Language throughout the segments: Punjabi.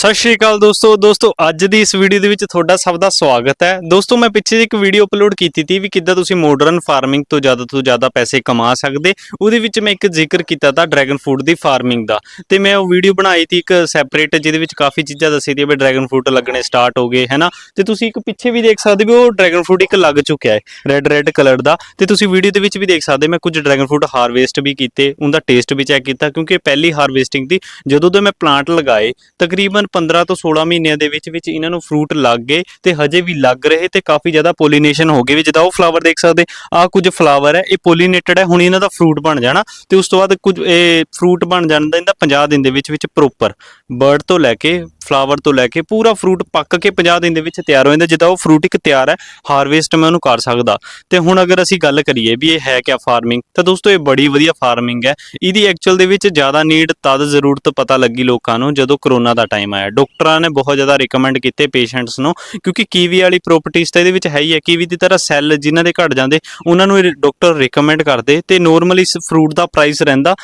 ਸਤਿ ਸ਼੍ਰੀ ਅਕਾਲ ਦੋਸਤੋ ਦੋਸਤੋ, ਅੱਜ ਦੀ ਇਸ ਵੀਡੀਓ ਦੇ ਵਿੱਚ ਤੁਹਾਡਾ ਸਭ ਦਾ ਸਵਾਗਤ ਹੈ। ਦੋਸਤੋ, ਮੈਂ ਪਿੱਛੇ ਜਿਹੇ ਇੱਕ ਵੀਡੀਓ ਅਪਲੋਡ ਕੀਤੀ ਸੀ ਵੀ ਕਿੱਦਾਂ ਤੁਸੀਂ ਮਾਡਰਨ ਫਾਰਮਿੰਗ ਤੋਂ ਜ਼ਿਆਦਾ ਤੋਂ ਜ਼ਿਆਦਾ ਪੈਸੇ ਕਮਾ ਸਕਦੇ। ਉਹਦੇ ਵਿੱਚ ਮੈਂ ਇੱਕ ਜ਼ਿਕਰ ਕੀਤਾ ਤਾਂ ਡਰੈਗਨ ਫਰੂਟ ਦੀ ਫਾਰਮਿੰਗ ਦਾ। ਤੇ ਮੈਂ ਉਹ ਵੀਡੀਓ ਬਣਾਈ ਸੀ ਇੱਕ ਸੈਪਰੇਟ ਜਿਹਦੇ ਵਿੱਚ ਕਾਫੀ ਚੀਜ਼ਾਂ ਦੱਸੀ ਦੀਆਂ ਵੀ ਡਰੈਗਨ ਫਰੂਟ ਲੱਗਣੇ ਸਟਾਰਟ ਹੋ ਗਏ, ਹੈਨਾ। ਤੇ ਤੁਸੀਂ ਇੱਕ ਪਿੱਛੇ ਵੀ ਦੇਖ ਸਕਦੇ ਹੋ ਉਹ ਡਰੈਗਨ ਫਰੂਟ ਇੱਕ ਲੱਗ ਚੁੱਕਿਆ ਹੈ ਰੈੱਡ ਰੈੱਡ ਕਲਰ ਦਾ। ਤੇ ਤੁਸੀਂ ਵੀਡੀਓ ਦੇ ਵਿੱਚ ਵੀ ਦੇਖ ਸਕਦੇ, ਮੈਂ ਕੁਝ ਡਰੈਗਨ ਫਰੂਟ ਹਾਰਵੈਸਟ ਵੀ ਕੀਤੇ, ਉਹਦਾ ਟੇਸਟ ਵੀ ਚੈੱਕ ਕੀਤਾ, ਕਿਉਂਕਿ ਪਹਿਲੀ ਹਾਰਵੈਸਟਿੰਗ ਦੀ, ਜਦੋਂ ਤੋਂ ਮੈਂ ਪਲਾਂਟ ਲਗਾਏ, ਤਕਰੀਬਨ 15 ਤੋਂ 16 ਮਹੀਨਿਆਂ ਦੇ ਵਿੱਚ ਵਿੱਚ ਇਹਨਾਂ ਨੂੰ ਫਰੂਟ ਲੱਗ ਗਏ ਤੇ ਹਜੇ ਵੀ ਲੱਗ ਰਹੇ ਤੇ ਕਾਫੀ ਜ਼ਿਆਦਾ ਪੋਲੀਨੇਸ਼ਨ ਹੋ ਗਈ ਵੀ ਜਿੱਦਾਂ ਉਹ ਫਲਾਵਰ ਦੇਖ ਸਕਦੇ ਆ ਕੁਝ ਫਲਾਵਰ ਹੈ, ਇਹ ਪੋਲੀਨੇਟਡ ਹੈ, ਹੁਣ ਇਹਨਾਂ ਦਾ ਫਰੂਟ ਬਣ ਜਾਣਾ ਤੇ ਉਸ ਤੋਂ ਬਾਅਦ ਕੁਝ ਇਹ ਫਰੂਟ ਬਣ ਜਾਂਦਾ ਇਹਦਾ 50 ਦਿਨ ਦੇ ਵਿੱਚ ਵਿੱਚ ਪ੍ਰੋਪਰ ਬਰਡ ਤੋਂ ਲੈ ਕੇ ਫਲਾਵਰ ਤੋਂ ਲੈ ਕੇ ਪੂਰਾ ਫਰੂਟ ਪੱਕ ਕੇ 50 ਦਿਨ ਦੇ ਵਿੱਚ ਤਿਆਰ ਹੋ ਜਾਂਦਾ, ਜਿੱਦਾਂ ਉਹ ਫਰੂਟ ਇੱਕ ਤਿਆਰ ਹੈ ਹਾਰਵੈਸਟ ਮੈਂ ਉਹਨੂੰ ਕਰ ਸਕਦਾ। ਤੇ ਹੁਣ ਅਗਰ ਅਸੀਂ ਗੱਲ ਕਰੀਏ ਵੀ ਇਹ ਹੈ ਕਿਆ ਫਾਰਮਿੰਗ ਤਾਂ ਦੋਸਤੋ ਇਹ ਬੜੀ ਵਧੀਆ ਫਾਰਮਿੰਗ ਹੈ। ਇਹਦੀ ਐਕਚੁਅਲ ਦੇ ਵਿੱਚ ਜ਼ਿਆਦਾ ਨੀਡ ਤਦ ਜ਼ਰੂਰਤ ਪਤਾ ਲੱਗੀ ਲੋਕਾਂ ਨੂੰ ਜਦੋਂ ਕਰੋਨਾ ਦਾ ਟਾਈਮ ਆਇਆ। ਡਾਕਟਰਾਂ ਨੇ ਬਹੁਤ ਜ਼ਿਆਦਾ ਰეკਮੈਂਡ ਕੀਤੇ ਪੇਸ਼ੈਂਟਸ ਨੂੰ, ਕਿਉਂਕਿ ਕੀਵੀ ਵਾਲੀ ਪ੍ਰੋਪਰਟੀਜ਼ ਤਾਂ ਇਹਦੇ ਵਿੱਚ ਹੈ ਹੀ ਹੈ। ਕੀਵੀ ਦੀ ਤਰ੍ਹਾਂ ਸੈੱਲ ਜਿਨ੍ਹਾਂ ਦੇ ਘਟ ਜਾਂਦੇ, ਉਹਨਾਂ ਨੂੰ ਇਹ ਡਾਕਟਰ ਰეკਮੈਂਡ ਕਰਦੇ ਤੇ ਨੋਰਮਲੀ ਇਸ ਫਰੂਟ ਦਾ ਪ੍ਰਾਈਸ ਰਹਿੰਦਾ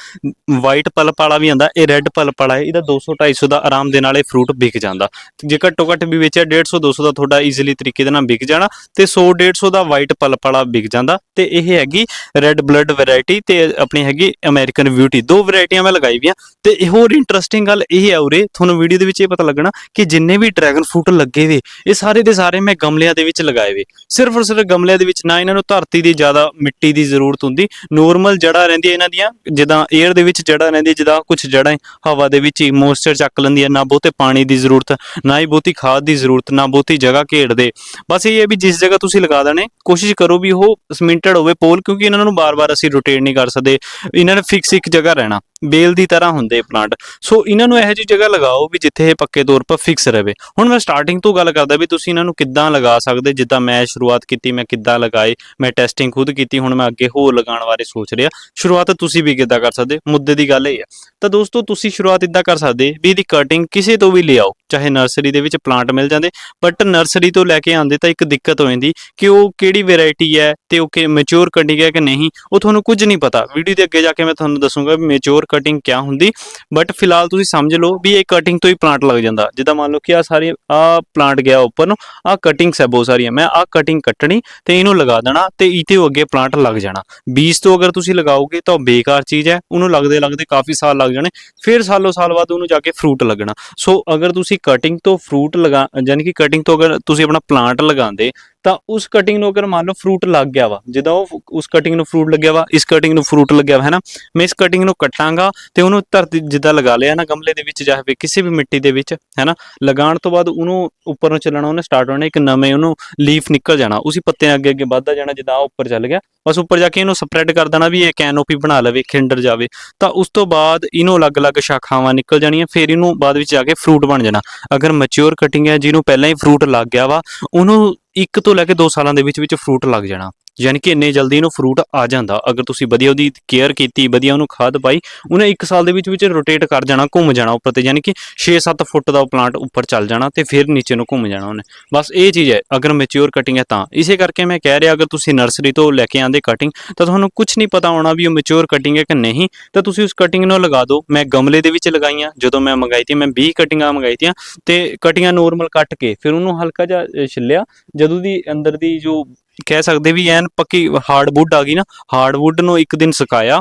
ਵਾਈਟ ਪਲਪ ਵਾਲਾ ਵੀ ਆਂਦਾ ਇਹ ਰੈੱਡ ਪਲਪ ਵਾਲਾ ਹੈ ਇਹਦਾ 200 250 ਦਾ ਆਰਾਮ ਦੇ ਨਾਲ ਇਹ ਫਰੂਟ ਵਿਕ ਜਾਂਦਾ। ਜੇ ਘੱਟੋ ਘੱਟ ਵੀ ਵੇਚਿਆ 150 200 ਦਾ ਤੁਹਾਡਾ ਈਜ਼ੀਲੀ ਤਰੀਕੇ ਦੇ ਨਾਲ ਵਿਕ ਜਾਣਾ ਤੇ 100 150 ਦਾ ਵਾਈਟ ਪਲਪ ਵਾਲਾ ਵਿਕ ਜਾਂਦਾ ਤੇ ਇਹ ਹੈਗੀ ਰੈੱਡ ਬਲੱਡ ਵੈਰਾਈਟੀ ਤੇ ਆਪਣੀ ਹੈਗੀ ਅਮਰੀਕਨ ਬਿਊਟੀ ਦੋ ਵੈਰਾਈਟੀਆਂ ਮੈਂ ਲਗਾਈ ਵੀਆਂ ਤੇ ਇਹ ਹੋਰ ਇੰਟਰਸਟਿੰਗ ਗੱਲ ਇਹ ਹੈ ਉਰੇ, ਤੁਹਾਨੂੰ ਵੀਡੀਓ ਦੇ ਵਿੱਚ ਇਹ ਪਤਾ ਲੱਗਣਾ ਕਿ ਜਿੰਨੇ ਵੀ ਡਰੈਗਨ ਫਰੂਟ ਲੱਗੇ ਵੇ, ਇਹ ਸਾਰੇ ਦੇ ਸਾਰੇ ਮੈਂ ਗਮਲਿਆਂ ਦੇ ਵਿੱਚ ਲਗਾਏ ਵੇ। ਸਿਰਫ ਔਰ ਸਿਰਫ ਗਮਲਿਆਂ ਦੇ ਵਿੱਚ ਨਾ ਇਹਨਾਂ ਨੂੰ ਧਰਤੀ ਦੀ ਜ਼ਿਆਦਾ ਮਿੱਟੀ ਦੀ ਜ਼ਰੂਰਤ ਹੁੰਦੀ। ਨੋਰਮਲ ਜੜ੍ਹਾਂ ਰਹਿੰਦੀਆਂ ਇਹਨਾਂ ਦੀਆਂ, ਜਿੱਦਾਂ 에ਅਰ ਦੇ ਵਿੱਚ ਜੜ੍ਹਾਂ ਰਹਿੰਦੀ ਜਿੱਦਾਂ ਕੁਝ ਜੜ੍ਹਾਂ ਹਵਾ ਦੇ ਵਿੱਚ ਹੀ ਮੋਇਸਚਰ ਚੱਕ ਲੈਂਦੀਆਂ, ਨਾ ਬਹੁਤੇ ਪਾਣੀ ਦੀ ਜ਼ਰੂਰਤ, ਨਾ ਹੀ ਬਹੁਤੀ ਖਾਦ ਦੀ ਜ਼ਰੂਰਤ, ਨਾ ਬਹੁਤੀ ਜਗ੍ਹਾ ਘੇੜਦੇ ਬਸ ਇਹ ਹੈ ਵੀ ਜਿਸ ਜਗ੍ਹਾ ਤੁਸੀਂ ਲਗਾ ਦੇਣੇ, ਕੋਸ਼ਿਸ਼ ਕਰੋ ਵੀ ਉਹ ਸਮਿੰਟਡ ਹੋਵੇ ਪੋਲ, ਕਿਉਂਕਿ ਇਹਨਾਂ ਨੂੰ ਬਾਰ-ਬਾਰ ਅਸੀਂ ਰੋਟੇਟ ਨਹੀਂ ਕਰ ਸਕਦੇ। ਇਹਨਾਂ ਨੇ ਫਿਕਸ ਇੱਕ ਜਗ੍ਹਾ ਰਹਿਣਾ। ਬੇਲ ਦੀ ਤਰ੍ਹਾਂ ਹੁੰਦੇ ਪਲਾਂਟ ਸੋ ਇਹਨਾਂ ਨੂੰ ਇਹੋ ਜਿਹੀ ਜਗ੍ਹਾ ਲਗਾਓ ਵੀ ਜਿੱਥੇ ਇਹ ਪੱਕੇ ਤੌਰ 'ਤੇ ਫਿਕਸ ਰਹੇ। ਹੁਣ ਮੈਂ ਸਟਾਰਟਿੰਗ ਤੋਂ ਗੱਲ ਕਰਦਾ ਵੀ ਤੁਸੀਂ ਇਹਨਾਂ ਨੂੰ ਕਿੱਦਾਂ ਲਗਾ ਸਕਦੇ? ਜਿੱਦਾਂ ਮੈਂ ਸ਼ੁਰੂਆਤ ਕੀਤੀ, ਮੈਂ ਕਿੱਦਾਂ ਲਗਾਏ? ਮੈਂ ਟੈਸਟਿੰਗ ਖੁਦ ਕੀਤੀ, ਹੁਣ ਮੈਂ ਅੱਗੇ ਹੋਰ ਲਗਾਉਣ ਬਾਰੇ ਸੋਚ ਰਿਹਾ। ਸ਼ੁਰੂਆਤ ਤੁਸੀਂ ਵੀ ਕਿੱਦਾਂ ਕਰ ਸਕਦੇ? ਮੁੱਦੇ ਦੀ ਗੱਲ ਇਹ ਹੈ ਤਾਂ ਦੋਸਤੋ, ਤੁਸੀਂ ਸ਼ੁਰੂਆਤ ਇਦਾਂ ਕਰ ਸਕਦੇ ਵੀ ਇਹਦੀ ਕਟਿੰਗ ਕਿਸੇ ਤੋਂ ਵੀ ਲਿਆਓ। ਚਾਹੇ ਨਰਸਰੀ ਦੇ ਵਿੱਚ ਪਲਾਂਟ ਮਿਲ ਜਾਂਦੇ ਬਟ ਨਰਸਰੀ ਤੋਂ ਲੈ ਕੇ ਆਂਦੇ ਤਾਂ ਇੱਕ ਦਿੱਕਤ ਹੋ ਜਾਂਦੀ ਕਿ ਉਹ ਕਿਹੜੀ ਵੈਰਾਈਟੀ ਹੈ ਤੇ ਉਹ ਕਿ ਮੈਚੁਰ ਕਟਿੰਗ ਹੈ ਕਿ ਨਹੀਂ, ਉਹ ਤੁਹਾਨੂੰ ਕੁਝ ਨਹੀਂ ਪਤਾ। ਵੀਡੀਓ ਦੇ ਅੱਗੇ ਜਾ ਕੇ ਮੈਂ ਤੁਹਾਨੂੰ ਦੱਸੂਗਾ ਵੀ ਮੈਚੁਰ ਕਟਿੰਗ ਕਿਆ ਹੁੰਦੀ ਬਟ ਫਿਲਹਾਲ ਤੁਸੀਂ ਸਮਝ ਲਓ ਵੀ ਇਹ ਕਟਿੰਗ ਤੋਂ ਹੀ ਪਲਾਂਟ ਲੱਗ ਜਾਂਦਾ। ਜਿੱਦਾਂ ਮੰਨ ਲਓ ਕਿ ਆ ਸਾਰੀ ਆ ਪਲਾਂਟ ਗਿਆ ਉੱਪਰ ਨੂੰ ਆ ਕਟਿੰਗਸ ਹੈ ਬਹੁਤ ਸਾਰੀਆਂ, ਮੈਂ ਆ ਕਟਿੰਗ ਕੱਟਣੀ ਤੇ ਇਹਨੂੰ ਲਗਾ ਦੇਣਾ ਤੇ ਇਹਤੇ ਅੱਗੇ ਪਲਾਂਟ ਲੱਗ ਜਾਣਾ। ਬੀਜ ਤੋਂ ਅਗਰ ਤੁਸੀਂ ਲਗਾਓਗੇ ਤਾਂ ਉਹ ਬੇਕਾਰ ਚੀਜ਼ ਹੈ, ਉਹਨੂੰ ਲੱਗਦੇ ਲੱਗਦੇ ਕਾਫੀ ਸਾਲ ਲੱਗ ਜਾਣੇ, ਫਿਰ ਸਾਲੋ ਸਾਲ ਬਾਅਦ ਉਹਨੂੰ ਜਾ ਕੇ ਫਰੂਟ ਲੱਗਣਾ। ਸੋ ਅਗਰ ਤੁਸੀਂ ਕਟਿੰਗ ਤੋਂ ਫਰੂਟ ਲਗਾ ਯਾਨੀ ਕਿ ਕਟਿੰਗ ਤੋਂ ਅਗਰ ਤੁਸੀਂ ਆਪਣਾ ਪਲਾਂਟ ਲਗਾਉਂਦੇ ਤਾਂ ਉਸ ਕਟਿੰਗ ਨੂੰ ਅਗਰ ਮੰਨ ਲਓ ਫਰੂਟ ਲੱਗ ਗਿਆ ਵਾ, ਜਿੱਦਾਂ ਉਹ ਉਸ ਕਟਿੰਗ ਨੂੰ ਫਰੂਟ ਲੱਗਿਆ ਵਾ, ਇਸ ਕਟਿੰਗ ਨੂੰ ਫਰੂਟ ਲੱਗਿਆ ਵਾ, ਹੈ ਨਾ? ਮੈਂ ਇਸ ਕਟਿੰਗ ਨੂੰ ਕੱਟਾਂਗਾ ਤੇ ਉਹਨੂੰ ਧਰਤੀ ਜਿੱਦਾਂ ਲਗਾ ਲਿਆ ਨਾ ਗਮਲੇ ਦੇ ਵਿੱਚ ਜਾਂ ਕਿਸੇ ਵੀ ਮਿੱਟੀ ਦੇ ਵਿੱਚ, ਹੈ ਨਾ? ਲਗਾਉਣ ਤੋਂ ਬਾਅਦ ਉਹਨੂੰ ਉੱਪਰ ਨੂੰ ਚੱਲਣਾ, ਉਹਨੇ ਸਟਾਰਟ ਹੋਣਾ, ਇੱਕ ਨਵੇਂ ਉਹਨੂੰ ਲੀਫ ਨਿਕਲ ਜਾਣਾ, ਉਸੇ ਪੱਤੇ ਅੱਗੇ ਅੱਗੇ ਵੱਧਦਾ ਜਾਣਾ, ਜਿੱਦਾਂ ਆਹ ਉੱਪਰ ਚੱਲ ਗਿਆ। ਬਸ ਉੱਪਰ ਜਾ ਕੇ ਇਹਨੂੰ ਸਪਰੈਡ ਕਰ ਦੇਣਾ ਵੀ ਇਹ ਕੈਨੋਪੀ ਬਣਾ ਲਵੇ ਖਿੰਡਰ ਜਾਵੇ। ਤਾਂ ਉਸ ਤੋਂ ਬਾਅਦ ਇਹਨੂੰ ਅਲੱਗ-ਅਲੱਗ ਸ਼ਾਖਾਵਾਂ ਨਿਕਲ ਜਾਣੀਆਂ, ਫਿਰ ਇਹਨੂੰ ਬਾਅਦ ਵਿੱਚ ਜਾ ਕੇ ਫਰੂਟ ਬਣ ਜਾਣਾ। ਅਗਰ ਮੈਚੁਰ ਕਟਿੰਗ ਹੈ, ਜਿਹਨੂੰ ਪਹਿਲਾਂ ਹੀ ਫਰੂਟ ਲੱਗ ਗਿਆ ਵਾ, ਉਹਨੂੰ ਇੱਕ ਤੋਂ ਲੈ ਕੇ 2 ਸਾਲਾਂ ਦੇ ਵਿੱਚ ਵਿੱਚ ਫਰੂਟ ਲੱਗ ਜਾਣਾ। ਯਾਨੀ ਕਿ ਇੰਨੇ ਜਲਦੀ ਇਹਨੂੰ ਫਰੂਟ ਆ ਜਾਂਦਾ। ਅਗਰ ਤੁਸੀਂ ਵਧੀਆ ਉਹਦੀ ਕੇਅਰ ਕੀਤੀ, ਵਧੀਆ ਉਹਨੂੰ ਖਾਦ ਪਾਈ, ਉਹਨੇ 1 ਸਾਲ ਦੇ ਵਿੱਚ ਵਿੱਚ ਰੋਟੇਟ ਕਰ ਜਾਣਾ, ਘੁੰਮ ਜਾਣਾ ਉੱਪਰ ਤੇ, ਯਾਨੀ ਕਿ 6-7 ਫੁੱਟ ਦਾ ਉਹ ਪਲਾਂਟ ਉੱਪਰ ਚੱਲ ਜਾਣਾ ਤੇ ਫਿਰ ਨੀਚੇ ਨੂੰ ਘੁੰਮ ਜਾਣਾ ਉਹਨੇ। ਬਸ ਇਹ ਚੀਜ਼ ਹੈ, ਅਗਰ ਮੈਚੁਰ ਕਟਿੰਗ ਹੈ ਤਾਂ। ਇਸੇ ਕਰਕੇ ਮੈਂ ਕਹਿ ਰਿਹਾ, ਅਗਰ ਤੁਸੀਂ ਨਰਸਰੀ ਤੋਂ ਲੈ ਕੇ ਆਂਦੇ ਕਟਿੰਗ ਤਾਂ ਤੁਹਾਨੂੰ ਕੁਝ ਨਹੀਂ ਪਤਾ ਹੋਣਾ ਵੀ ਉਹ ਮੈਚੁਰ ਕਟਿੰਗ ਹੈ ਕਿ ਨਹੀਂ। ਤਾਂ ਤੁਸੀਂ ਉਸ ਕਟਿੰਗ ਨੂੰ ਲਗਾ ਦਿਓ। ਮੈਂ ਗਮਲੇ ਦੇ ਵਿੱਚ ਲਗਾਈਆਂ, ਜਦੋਂ ਮੈਂ ਮੰਗਾਈ ਤੀ, ਮੈਂ 20 ਕਟਿੰਗਾਂ ਮੰਗਾਈ ਤੀਆਂ, ਤੇ ਕਟਿੰਗਾਂ ਨੋਰਮਲ ਕੱਟ ਕੇ, ਫਿਰ ਉਹਨੂੰ ਹਲਕਾ ਜਿਹਾ ਛਿੱਲਿਆ। ਜਦੋਂ ਦੀ ਅੰਦਰ ਦੀ ਜੋ ਕਹਿ ਸਕਦੇ ਵੀ ਐਨ ਪੱਕੀ ਹਾਰਡਵੁੱਡ ਆ ਗਈ ਨਾ, ਹਾਰਡਵੁੱਡ ਨੂੰ ਇੱਕ ਦਿਨ ਸੁਕਾਇਆ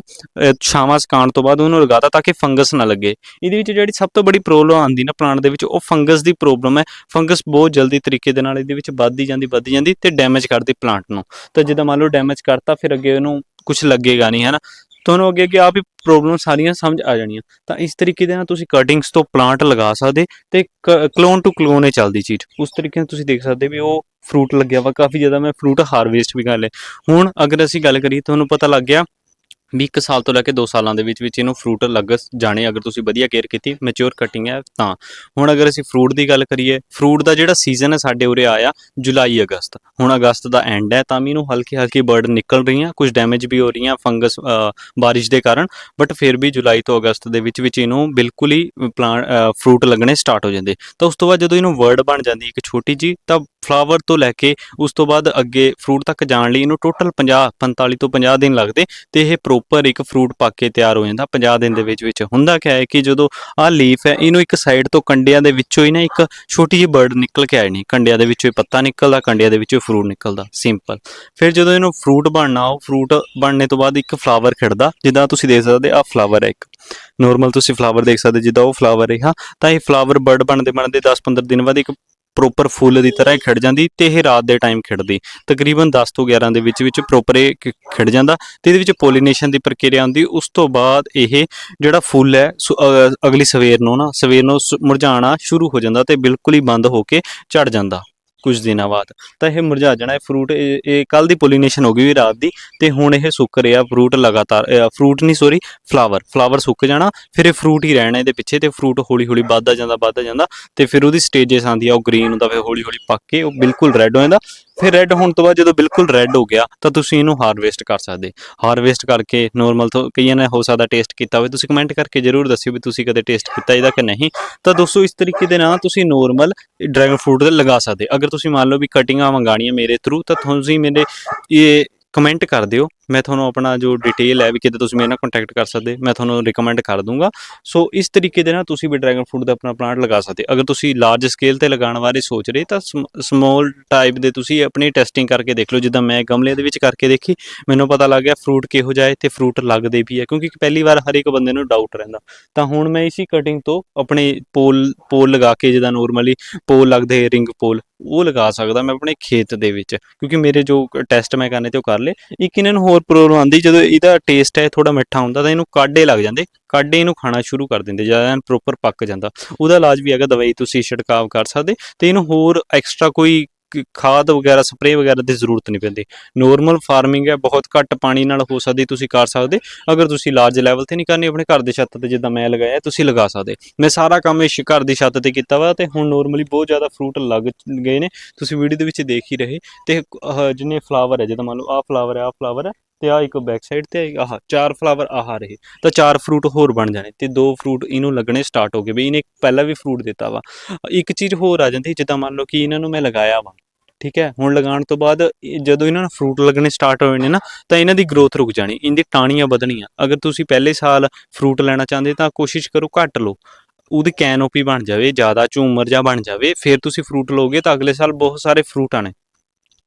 ਛਾਵਾਂ ਸੁਕਾਉਣ ਤੋਂ ਬਾਅਦ ਉਹਨੂੰ ਲਗਾਤਾ ਤਾਂ ਕਿ ਫੰਗਸ ਨਾ ਲੱਗੇ। ਇਹਦੇ ਵਿੱਚ ਜਿਹੜੀ ਸਭ ਤੋਂ ਬੜੀ ਪ੍ਰੋਬਲਮ ਆਉਂਦੀ ਨਾ ਪਲਾਂਟ ਦੇ ਵਿੱਚ, ਉਹ ਫੰਗਸ ਦੀ ਪ੍ਰੋਬਲਮ ਹੈ। ਫੰਗਸ ਬਹੁਤ ਜਲਦੀ ਤਰੀਕੇ ਦੇ ਨਾਲ ਇਹਦੇ ਵਿੱਚ ਵੱਧਦੀ ਜਾਂਦੀ ਵੱਧਦੀ ਜਾਂਦੀ ਤੇ ਡੈਮੇਜ ਕਰਦੀ ਪਲਾਂਟ ਨੂੰ। ਤਾਂ ਜਿੱਦਾਂ ਮੰਨ ਲਓ ਡੈਮੇਜ ਕਰਤਾ, ਫਿਰ ਅੱਗੇ ਉਹਨੂੰ ਕੁਝ ਲੱਗੇਗਾ ਨਹੀਂ ਹੈ ਨਾ ਤੁਹਾਨੂੰ ਅੱਗੇ ਅੱਗੇ ਆਪ ਹੀ ਪ੍ਰੋਬਲਮ ਸਾਰੀਆਂ ਸਮਝ ਆ ਜਾਣੀਆਂ। ਤਾਂ ਇਸ ਤਰੀਕੇ ਦੇ ਨਾਲ ਤੁਸੀਂ ਕਟਿੰਗਸ ਤੋਂ ਪਲਾਂਟ ਲਗਾ ਸਕਦੇ ਤੇ ਕਲੋਨ ਟੂ ਕਲੋਨ ਇਹ ਚੱਲਦੀ ਚੀਜ਼। ਉਸ ਤਰੀਕੇ ਨਾਲ ਤੁਸੀਂ ਦੇਖ ਸਕਦੇ ਵੀ ਉਹ ਫਰੂਟ ਲੱਗਿਆ ਵਾ। ਕਾਫੀ ਜ਼ਿਆਦਾ ਮੈਂ ਫਰੂਟ ਹਾਰਵੈਸਟ ਵੀ ਕਰ ਲਏ ਹੁਣ ਅਗਰ ਅਸੀਂ ਗੱਲ ਕਰੀਏ, ਤੁਹਾਨੂੰ ਪਤਾ ਲੱਗ ਗਿਆ ਵੀ 1 ਸਾਲ ਤੋਂ ਲੈ ਕੇ 2 ਸਾਲਾਂ ਦੇ ਵਿੱਚ ਵਿੱਚ ਇਹਨੂੰ ਫਰੂਟ ਲੱਗ ਜਾਣੇ, ਅਗਰ ਤੁਸੀਂ ਵਧੀਆ ਕੇਅਰ ਕੀਤੀ ਮੈਚੁਰ ਕਟਿੰਗ ਹੈ, ਤਾਂ। ਹੁਣ ਅਗਰ ਅਸੀਂ ਫਰੂਟ ਦੀ ਗੱਲ ਕਰੀਏ ਫਰੂਟ ਦਾ ਜਿਹੜਾ ਸੀਜ਼ਨ ਹੈ ਸਾਡੇ ਉਰੇ ਆਇਆ ਜੁਲਾਈ, ਅਗਸਤ। ਹੁਣ ਅਗਸਤ ਦਾ ਐਂਡ ਹੈ, ਤਾਂ ਵੀ ਇਹਨੂੰ ਹਲਕੀ ਹਲਕੀ ਬਰਡ ਨਿਕਲ ਰਹੀਆਂ ਕੁਝ ਡੈਮੇਜ ਵੀ ਹੋ ਰਹੀਆਂ ਫੰਗਸ ਬਾਰਿਸ਼ ਦੇ ਕਾਰਨ। ਬਟ ਫਿਰ ਵੀ ਜੁਲਾਈ ਤੋਂ ਅਗਸਤ ਦੇ ਵਿੱਚ ਵਿੱਚ ਇਹਨੂੰ ਬਿਲਕੁਲ ਹੀ ਪਲਾਂਟ ਫਰੂਟ ਲੱਗਣੇ ਸਟਾਰਟ ਹੋ ਜਾਂਦੇ। ਤਾਂ ਉਸ ਤੋਂ ਬਾਅਦ ਜਦੋਂ ਇਹਨੂੰ ਵਰਡ ਬਣ ਜਾਂਦੀ ਇੱਕ ਛੋਟੀ ਜੀ ਤਾਂ ਫਲਾਵਰ ਤੋਂ ਲੈ ਕੇ ਉਸ ਤੋਂ ਬਾਅਦ ਅੱਗੇ ਫਰੂਟ ਤੱਕ ਜਾਣ ਲਈ ਇਹਨੂੰ ਟੋਟਲ 50 45 ਤੋਂ 50 ਦਿਨ ਲੱਗਦੇ। ਤੇ ਇਹ ਪ੍ਰੋਪਰ ਉੱਪਰ ਇੱਕ ਫਰੂਟ ਪੱਕ ਕੇ ਤਿਆਰ ਹੋ ਜਾਂਦਾ 50 ਦਿਨ ਦੇ ਵਿੱਚ ਵਿੱਚ। ਹੁੰਦਾ ਕਿਆ ਹੈ ਕਿ ਜਦੋਂ ਆਹ ਲੀਫ ਹੈ ਇਹਨੂੰ ਇੱਕ ਸਾਈਡ ਤੋਂ ਕੰਡਿਆਂ ਦੇ ਵਿੱਚੋਂ ਹੀ ਨਾ ਇੱਕ ਛੋਟੀ ਜਿਹੀ ਬਰਡ ਨਿਕਲ ਕੇ ਨਹੀਂ। ਕੰਡਿਆਂ ਦੇ ਵਿੱਚੋਂ ਹੀ ਪੱਤਾ ਨਿਕਲਦਾ ਕੰਡਿਆਂ ਦੇ ਵਿੱਚੋਂ ਫਰੂਟ ਨਿਕਲਦਾ ਸਿੰਪਲ ਫਿਰ ਜਦੋਂ ਇਹਨੂੰ ਫਰੂਟ ਬਣਨਾ ਉਹ ਫਰੂਟ ਬਣਨੇ ਤੋਂ ਬਾਅਦ ਇੱਕ ਫਲਾਵਰ ਖਿੜਦਾ ਜਿੱਦਾਂ ਤੁਸੀਂ ਦੇਖ ਸਕਦੇ ਆਹ ਫਲਾਵਰ ਹੈ ਇੱਕ। ਨੋਰਮਲ ਤੁਸੀਂ ਫਲਾਵਰ ਦੇਖ ਸਕਦੇ ਜਿੱਦਾਂ ਉਹ ਫਲਾਵਰ ਹੈ ਹਾਂ ਤਾਂ ਇਹ ਫਲਾਵਰ ਬਰਡ ਬਣਦੇ ਬਣਦੇ 10-15 ਦਿਨ ਬਾਅਦ ਇੱਕ ਪ੍ਰੋਪਰ ਫੁੱਲ ਦੀ ਤਰ੍ਹਾਂ ਹੀ ਖਿੜ ਜਾਂਦੀ ਤੇ ਇਹ ਰਾਤ ਦੇ ਟਾਈਮ ਖਿੜਦੀ। ਤਕਰੀਬਨ 10 ਤੋਂ 11 ਦੇ ਵਿੱਚ ਵਿੱਚ ਪ੍ਰੋਪਰ ਇਹ ਖਿੜ ਜਾਂਦਾ ਤੇ ਇਹਦੇ ਵਿੱਚ ਪੋਲੀਨੇਸ਼ਨ ਦੀ ਪ੍ਰਕਿਰਿਆ ਹੁੰਦੀ ਉਸ ਤੋਂ ਬਾਅਦ ਇਹ ਜਿਹੜਾ ਫੁੱਲ ਹੈ, ਸੁ- ਅਗਲੀ ਸਵੇਰ ਨੂੰ ਨਾ, ਸਵੇਰ ਨੂੰ ਸੁ- ਮੁਰਝਾਣਾ ਸ਼ੁਰੂ ਹੋ ਜਾਂਦਾ ਤੇ ਬਿਲਕੁਲ ਹੀ ਬੰਦ ਹੋ ਕੇ ਝੜ ਜਾਂਦਾ। ਕੁਝ ਦਿਨਾਂ ਬਾਅਦ। ਤਾਂ ਇਹ ਮੁਰਝਾ ਜਾਣਾ ਇਹ ਫਰੂਟ ਇਹ, ਇਹ ਕੱਲ ਦੀ ਪੋਲੀਨੇਸ਼ਨ ਹੋ ਗਈ ਵੀ ਰਾਤ ਦੀ ਤੇ ਹੁਣ ਇਹ ਸੁੱਕ ਰਿਹਾ ਫਰੂਟ ਲਗਾਤਾਰ ਫਰੂਟ ਨਹੀਂ ਸੋਰੀ ਫਲਾਵਰ ਫਲਾਵਰ ਸੁੱਕ ਜਾਣਾ ਫਿਰ ਇਹ ਫਰੂਟ ਹੀ ਰਹਿਣਾ ਇਹਦੇ ਪਿੱਛੇ ਤੇ ਫਰੂਟ ਹੌਲੀ ਹੌਲੀ ਵੱਧਦਾ ਜਾਂਦਾ ਵੱਧਦਾ ਜਾਂਦਾ ਤੇ ਫਿਰ ਉਹਦੀ ਸਟੇजेस ਆਉਂਦੀ ਆ ਉਹ ਗ੍ਰੀਨ ਹੁੰਦਾ ਫਿਰ ਹੌਲੀ ਹੌਲੀ ਪੱਕ ਕੇ ਉਹ ਬਿਲਕੁਲ ਰੈੱਡ ਹੋ ਜਾਂਦਾ ਫਿਰ ਰੈੱਡ ਹੋਣ ਤੋਂ ਬਾਅਦ ਜਦੋਂ ਬਿਲਕੁਲ ਰੈੱਡ ਹੋ ਗਿਆ, ਤਾਂ ਤੁਸੀਂ ਇਹਨੂੰ ਹਾਰਵੈਸਟ ਕਰ ਸਕਦੇ। ਹਾਰਵੈਸਟ ਕਰਕੇ ਨੋਰਮਲ ਤੋਂ ਕਈਆਂ ਨੇ ਹੋ ਸਕਦਾ ਟੇਸਟ ਕੀਤਾ ਹੋਵੇ, ਤੁਸੀਂ ਕਮੈਂਟ ਕਰਕੇ ਜਰੂਰ ਦੱਸਿਓ ਵੀ ਤੁਸੀਂ ਕਦੇ ਟੇਸਟ ਕੀਤਾ ਇਹਦਾ ਕਿ ਨਹੀਂ। ਤਾਂ ਦੋਸਤੋ, ਇਸ ਤਰੀਕੇ ਦੇ ਨਾਲ ਤੁਸੀਂ ਨੋਰਮਲ ਡਰੈਗਨ ਫਰੂਟ ਦੇ ਲਗਾ ਸਕਦੇ। ਅਗਰ ਤੁਸੀਂ ਮੰਨ ਲਓ ਵੀ ਕਟਿੰਗਾਂ ਮੰਗਾਣੀਆਂ ਮੇਰੇ ਥਰੂ ਤਾਂ ਤੁਸੀਂ ਮੇਰੇ ਇਹ ਕਮੈਂਟ ਕਰ ਦਿਓ। ਮੈਂ ਤੁਹਾਨੂੰ ਆਪਣਾ ਜੋ ਡਿਟੇਲ ਹੈ ਵੀ ਕਿਤੇ ਤੁਸੀਂ ਮੇਰੇ ਨਾਲ ਕੰਟੈਕਟ ਕਰ ਸਕਦੇ, ਮੈਂ ਤੁਹਾਨੂੰ ਰਿਕਮੈਂਡ ਕਰ ਦੂੰਗਾ। ਸੋ ਇਸ ਤਰੀਕੇ ਦੇ ਨਾਲ ਤੁਸੀਂ ਵੀ ਡਰੈਗਨ ਫਰੂਟ ਦਾ ਆਪਣਾ ਪਲਾਂਟ ਲਗਾ ਸਕਦੇ। ਅਗਰ ਤੁਸੀਂ ਲਾਰਜ ਸਕੇਲ ਤੇ ਲਗਾਉਣ ਬਾਰੇ ਸੋਚ ਰਹੇ, ਤਾਂ ਸਮਾਲ ਟਾਈਪ ਦੇ ਤੁਸੀਂ ਆਪਣੀ ਟੈਸਟਿੰਗ ਕਰਕੇ ਦੇਖ ਲਓ। ਜਿੱਦਾਂ ਮੈਂ ਗਮਲੇ ਦੇ ਵਿੱਚ ਕਰਕੇ ਦੇਖੀ, ਮੈਨੂੰ ਪਤਾ ਲੱਗ ਗਿਆ ਫਰੂਟ ਕਿਹੋ ਜਿਹਾ ਹੈ ਤੇ ਫਰੂਟ ਲੱਗਦੇ ਵੀ ਹੈ, ਕਿਉਂਕਿ ਪਹਿਲੀ ਵਾਰ ਹਰ ਇੱਕ ਬੰਦੇ ਨੂੰ ਡਾਊਟ ਰਹਿੰਦਾ। ਤਾਂ ਹੁਣ ਮੈਂ ਇਸੀ ਕਟਿੰਗ ਤੋਂ ਆਪਣੇ ਪੋਲ ਪੋਲ ਲਗਾ ਕੇ ਜਿੱਦਾਂ ਨੋਰਮਲੀ ਪੋਲ ਲੱਗਦੇ ਰਿੰਗ ਪੋਲ, ਉਹ ਲਗਾ ਸਕਦਾ ਮੈਂ ਆਪਣੇ ਖੇਤ ਦੇ ਵਿੱਚ। ਕਿਉਂਕਿ ਮੇਰੇ ਜੋ ਟੈਸਟ ਮੈਂ ਕਰਨੇ ਤੇ ਉਹ ਕਰ ਲਏ। ਇੱਕ ਇਹਨਾਂ ਨੂੰ ਹੋਰ ਪ੍ਰੋਬਲਮ ਆਉਂਦੀ, ਜਦੋਂ ਇਹਦਾ ਟੇਸਟ ਹੈ ਥੋੜਾ ਮਿੱਠਾ ਹੁੰਦਾ, ਤਾਂ ਇਹਨੂੰ ਕਾਡੇ ਲੱਗ ਜਾਂਦੇ। ਕਾਡੇ ਇਹਨੂੰ ਖਾਣਾ ਸ਼ੁਰੂ ਕਰ ਦਿੰਦੇ ਜ਼ਿਆਦਾ ਪ੍ਰੋਪਰ ਪੱਕ ਜਾਂਦਾ। ਉਹਦਾ ਇਲਾਜ ਵੀ ਹੈਗਾ, ਦਵਾਈ ਤੁਸੀਂ ਛਿੜਕਾਵ ਕਰ ਸਕਦੇ, ਤੇ ਇਹਨੂੰ ਹੋਰ ਐਕਸਟਰਾ ਕੋਈ ਖਾਦ ਵਗੈਰਾ, ਸਪਰੇਅ ਵਗੈਰਾ ਦੀ ਜ਼ਰੂਰਤ ਨਹੀਂ ਪੈਂਦੀ। ਨੋਰਮਲ ਫਾਰਮਿੰਗ ਹੈ, ਬਹੁਤ ਘੱਟ ਪਾਣੀ ਨਾਲ ਹੋ ਸਕਦੀ, ਤੁਸੀਂ ਕਰ ਸਕਦੇ। ਅਗਰ ਤੁਸੀਂ ਲਾਰਜ ਲੈਵਲ ਤੇ ਨਹੀਂ ਕਰਨੀ, ਆਪਣੇ ਘਰ ਦੀ ਛੱਤ ਤੇ ਜਿੱਦਾਂ ਮੈਂ ਲਗਾਇਆ, ਤੁਸੀਂ ਲਗਾ ਸਕਦੇ। ਮੈਂ ਸਾਰਾ ਕੰਮ ਇਸ ਘਰ ਦੀ ਛੱਤ ਤੇ ਕੀਤਾ ਵਾ, ਤੇ ਹੁਣ ਨੋਰਮਲੀ ਬਹੁਤ ਜ਼ਿਆਦਾ ਫਰੂਟ ਲੱਗ ਗਏ ਨੇ। ਤੁਸੀਂ ਵੀਡੀਓ ਦੇ ਵਿੱਚ ਦੇਖ ਹੀ ਰਹੇ। ਤੇ ਜਿੰਨੇ ਫਲਾਵਰ ਹੈ, ਜਿੱਦਾਂ ਮੰਨ ਲਓ, ਆਹ ਫਲਾਵਰ ਹੈ, ਆਹ ਫਲਾਵਰ ਹੈ, ਤੇ ਆ ਇੱਕ ਬੈਕ ਸਾਈਡ ਤੇ ਆਹ, ਚਾਰ ਫਲਾਵਰ ਆਹ ਰਹੇ। ਤਾਂ ਚਾਰ ਫਰੂਟ ਹੋਰ ਬਣ ਜਾਣੇ, ਤੇ ਦੋ ਫਰੂਟ ਇਹਨੂੰ ਲੱਗਣੇ ਸਟਾਰਟ ਹੋ ਗਏ। ਵੀ ਇਹਨੇ ਪਹਿਲਾਂ ਵੀ ਫਰੂਟ ਦਿੱਤਾ ਵਾ। ਇੱਕ ਚੀਜ਼ ਹੋਰ ਆ ਜਾਂਦੀ, ਜਿੱਦਾਂ ਮੰਨ ਲਓ ਕਿ ਇਹਨਾਂ ਨੂੰ ਮੈਂ ਲਗਾਇਆ ਵਾ। ਠੀਕ ਹੈ? ਹੁਣ ਲਗਾਉਣ ਤੋਂ ਬਾਅਦ ਜਦੋਂ ਇਹਨਾਂ ਨੂੰ ਫਰੂਟ ਲੱਗਣੇ ਸਟਾਰਟ ਹੋਏ ਨੇ ਨਾ, ਤਾਂ ਇਹਨਾਂ ਦੀ ਗਰੋਥ ਰੁਕ ਜਾਣੀ, ਇਹਦੀ ਟਾਹਣੀਆਂ ਵਧਣੀਆਂ। ਅਗਰ ਤੁਸੀਂ ਪਹਿਲੇ ਸਾਲ ਫਰੂਟ ਲੈਣਾ ਚਾਹੁੰਦੇ ਤਾਂ ਕੋਸ਼ਿਸ਼ ਕਰੋ ਘੱਟ ਲਓ। ਉਹਦੀ ਕੈਨੋਪੀ ਬਣ ਜਾਵੇ, ਜ਼ਿਆਦਾ ਝੂਮਰ ਜਾਂ ਬਣ ਜਾਵੇ, ਫਿਰ ਤੁਸੀਂ ਫਰੂਟ ਲਓਗੇ ਤਾਂ ਅਗਲੇ ਸਾਲ ਬਹੁਤ ਸਾਰੇ ਫਰੂਟ ਆਣੇ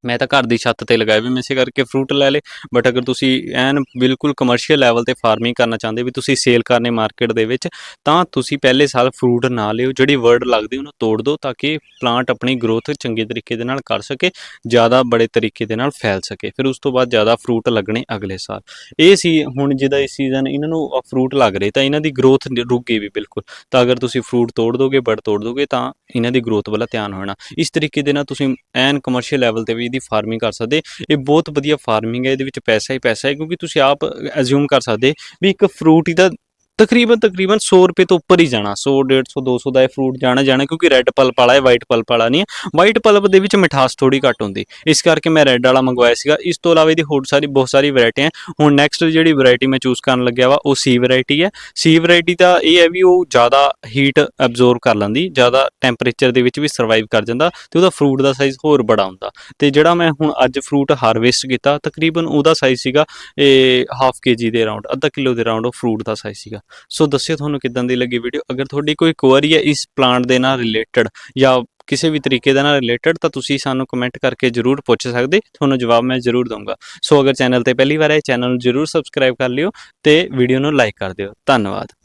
ਮੈਂ ਤਾਂ ਘਰ ਦੀ ਛੱਤ ਤੇ ਲਗਾਏ ਵੀ ਮੈਂ ਇਸੇ ਕਰਕੇ ਫਰੂਟ ਲੈ ਲੇ ਬਟ ਅਗਰ ਤੁਸੀਂ ਐਨ ਬਿਲਕੁਲ ਕਮਰਸ਼ੀਅਲ ਲੈਵਲ ਤੇ ਫਾਰਮਿੰਗ ਕਰਨਾ ਚਾਹੁੰਦੇ ਵੀ ਤੁਸੀਂ ਸੇਲ ਕਰਨੇ ਮਾਰਕੀਟ ਦੇ ਵਿੱਚ, ਤਾਂ ਤੁਸੀਂ ਪਹਿਲੇ ਸਾਲ ਫਰੂਟ ਨਾ ਲਿਓ, ਜਿਹੜੀ ਵਰਡ ਲੱਗਦੀ ਉਹਨੂੰ ਤੋੜ ਦਿਓ ਤਾਂ ਕਿ ਪਲਾਂਟ ਆਪਣੀ ਗਰੋਥ ਚੰਗੇ ਤਰੀਕੇ ਦੇ ਨਾਲ ਕਰ ਸਕੇ, ਜ਼ਿਆਦਾ ਬੜੇ ਤਰੀਕੇ ਦੇ ਨਾਲ ਫੈਲ ਸਕੇ। ਫਿਰ ਉਸ ਤੋਂ ਬਾਅਦ ਜ਼ਿਆਦਾ ਫਰੂਟ ਲੱਗਣੇ ਅਗਲੇ ਸਾਲ। ਇਹ ਸੀ ਹੁਣ ਜਿਹਦਾ ਇਸ ਸੀਜ਼ਨ ਇਹਨਾਂ ਨੂੰ ਫਰੂਟ ਲੱਗ ਰਹੇ, ਤਾਂ ਇਹਨਾਂ ਦੀ ਗਰੋਥ ਰੁਕ ਗਈ ਵੀ ਬਿਲਕੁਲ। ਤਾਂ ਅਗਰ ਤੁਸੀਂ ਫਰੂਟ ਤੋੜ ਦੋਗੇ ਬੜ ਤੋੜ ਦੋਗੇ ਤਾਂ ਇਹਨਾਂ ਦੀ ਗਰੋਥ ਵੱਲ ਧਿਆਨ ਹੋਣਾ। ਇਸ ਤਰੀਕੇ ਦੇ ਨਾਲ ਤੁਸੀਂ ਐਨ ਕਮਰਸ਼ੀਅਲ ਲੈਵਲ ਤੇ ਵੀ ਦੀ ਫਾਰਮਿੰਗ ਕਰ ਸਕਦੇ। ਇਹ ਬਹੁਤ ਵਧੀਆ ਫਾਰਮਿੰਗ ਹੈ, ਇਹਦੇ ਵਿੱਚ ਪੈਸਾ ਹੀ ਪੈਸਾ ਹੈ, ਕਿਉਂਕਿ ਤੁਸੀਂ ਆਪ ਐਜ਼ਿਊਮ ਕਰ ਸਕਦੇ ਵੀ ਇੱਕ ਫਰੂਟ ਹੀ ਤਾਂ ਤਕਰੀਬਨ ਤਕਰੀਬਨ 100 ਰੁਪਏ ਤੋਂ ਉੱਪਰ ਹੀ ਜਾਣਾ। 100 150 200 ਦਾ ਇਹ ਫਰੂਟ ਜਾਣਾ ਜਾਣਾ ਕਿਉਂਕਿ ਰੈੱਡ ਪਲਪ ਵਾਲਾ ਹੈ ਵਾਈਟ ਪਲਪ ਵਾਲਾ ਨਹੀਂ ਹੈ। ਵਾਈਟ ਪਲਪ ਦੇ ਵਿੱਚ ਮਿਠਾਸ ਥੋੜੀ ਘੱਟ ਹੁੰਦੀ। ਇਸ ਕਰਕੇ ਮੈਂ ਰੈੱਡ ਵਾਲਾ ਮੰਗਵਾਇਆ ਸੀਗਾ। ਇਸ ਤੋਂ ਇਲਾਵਾ ਇਹਦੀ ਹੋਰ ਸਾਰੀ ਬਹੁਤ ਸਾਰੀ ਵੈਰਾਈਟੀਆਂ ਹੁਣ ਨੈਕਸਟ ਜਿਹੜੀ ਵੈਰਾਈਟੀ ਮੈਂ ਚੂਜ਼ ਕਰਨ ਲੱਗਿਆ ਵਾ, ਉਹ ਸੀ ਵੈਰਾਈਟੀ ਹੈ। ਸੀ ਵੈਰਾਈਟੀ ਦਾ ਇਹ ਹੈ ਵੀ ਉਹ ਜ਼ਿਆਦਾ ਹੀਟ ਐਬਜ਼ੌਰਬ ਕਰ ਲੈਂਦੀ, ਜ਼ਿਆਦਾ ਟੈਂਪਰੇਚਰ ਦੇ ਵਿੱਚ ਵੀ ਸਰਵਾਈਵ ਕਰ ਜਾਂਦਾ ਤੇ ਉਹਦਾ ਫਰੂਟ ਦਾ ਸਾਈਜ਼ ਹੋਰ ਬੜਾ ਹੁੰਦਾ। ਤੇ ਜਿਹੜਾ ਮੈਂ ਹੁਣ ਅੱਜ ਫਰੂਟ ਹਾਰਵੈਸਟ ਕੀਤਾ, ਤਕਰੀਬਨ ਉਹਦਾ ਸਾਈਜ਼ ਸੀਗਾ, ਇਹ ਹਾਫ ਕੇਜੀ ਦੇ ਅਰਾਊਂਡ ਅੱਧਾ ਕਿਲੋ ਦੇ ਅਰਾਊਂਡ ਉਹ ਫਰੂਟ ਦਾ ਸਾਈਜ਼ ਸੀਗਾ। ਸੋ ਦੱਸਿਓ ਤੁਹਾਨੂੰ ਕਿਦਾਂ ਦੀ ਲੱਗੀ ਵੀਡੀਓ ਅਗਰ ਤੁਹਾਡੀ ਕੋਈ ਕੁਐਰੀ ਹੈ ਇਸ ਪਲਾਂਟ ਦੇ ਨਾਲ ਰਿਲੇਟਡ ਜਾਂ ਕਿਸੇ ਵੀ ਤਰੀਕੇ ਦੇ ਨਾਲ ਰਿਲੇਟਡ ਤਾਂ ਤੁਸੀਂ ਸਾਨੂੰ ਕਮੈਂਟ ਕਰਕੇ ਜਰੂਰ ਪੁੱਛ ਸਕਦੇ, ਤੁਹਾਨੂੰ ਜਵਾਬ ਮੈਂ ਜਰੂਰ ਦਊਂਗਾ। ਸੋ ਅਗਰ ਚੈਨਲ ਤੇ ਪਹਿਲੀ ਵਾਰ ਹੈ ਚੈਨਲ ਨੂੰ ਜਰੂਰ ਸਬਸਕ੍ਰਾਈਬ ਕਰ ਲਿਓ ਤੇ ਵੀਡੀਓ ਨੂੰ ਲਾਈਕ ਕਰ ਦਿਓ। ਧੰਨਵਾਦ।